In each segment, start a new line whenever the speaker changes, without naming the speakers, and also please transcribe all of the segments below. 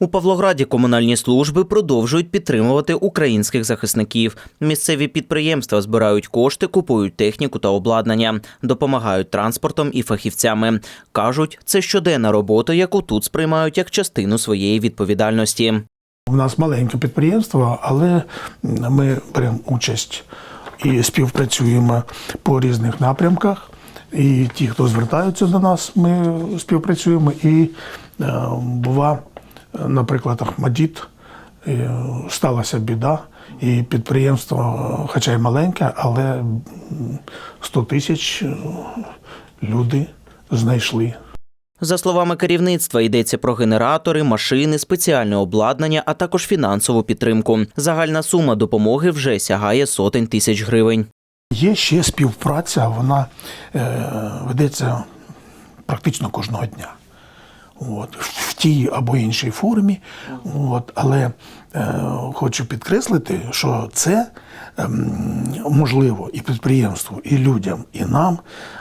У Павлограді комунальні служби продовжують підтримувати українських захисників. Місцеві підприємства збирають кошти, купують техніку та обладнання, допомагають транспортом і фахівцями. кажуть, це щоденна робота, яку тут сприймають як частину своєї відповідальності.
У нас маленьке підприємство, але ми беремо участь і співпрацюємо по різних напрямках. І ті, хто звертаються до нас, ми співпрацюємо. І е, бува, наприклад, Ахмадіт, е, сталася біда, і підприємство, хоча й маленьке, але м, 100 тисяч е, люди знайшли.
За словами керівництва, йдеться про генератори, машини, спеціальне обладнання, а також фінансову підтримку. Загальна сума допомоги вже сягає сотень тисяч гривень.
Є ще співпраця, вона е, ведеться практично кожного дня. От, тій або іншій формі. От, але е, хочу підкреслити, що це ем, можливо і підприємству, і людям, і нам,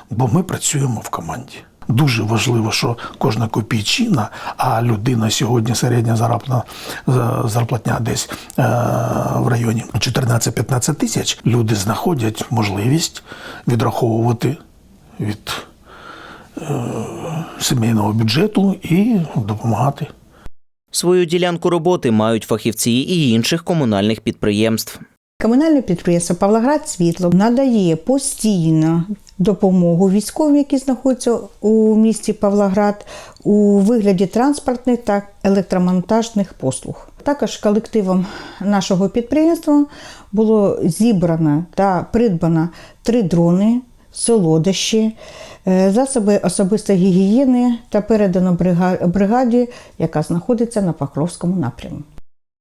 бо ми працюємо в команді. Дуже важливо, що кожна копійчина, а людина сьогодні середня заробітна за- зарплатня десь е, в районі 14-15 тисяч. Люди знаходять можливість відраховувати від е, сімейного бюджету і допомагати.
Свою ділянку роботи мають фахівці і інших комунальних підприємств.
Комунальне підприємство Павлоград Світло надає постійно допомогу військовим, які знаходяться у місті Павлоград, у вигляді транспортних та електромонтажних послуг. Також колективом нашого підприємства було зібрано та придбано три дрони, солодощі, е, засоби особистої гігієни та передано брига- бригаді, яка знаходиться на Покровському напрямі.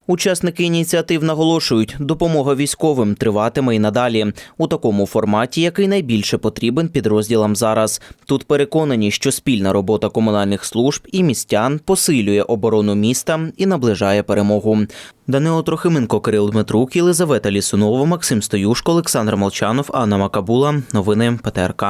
Учасники ініціатив наголошують, допомога військовим триватиме і надалі у такому форматі, який найбільше потрібен підрозділам зараз. Тут переконані, що спільна робота комунальних служб і містян посилює оборону міста і наближає перемогу. Данило Трохименко, Кирил Дмитрук, Єлизавета Лісунова, Максим Стоюшко, Олександр Молчанов, Анна Макабула. Новини ПТРК.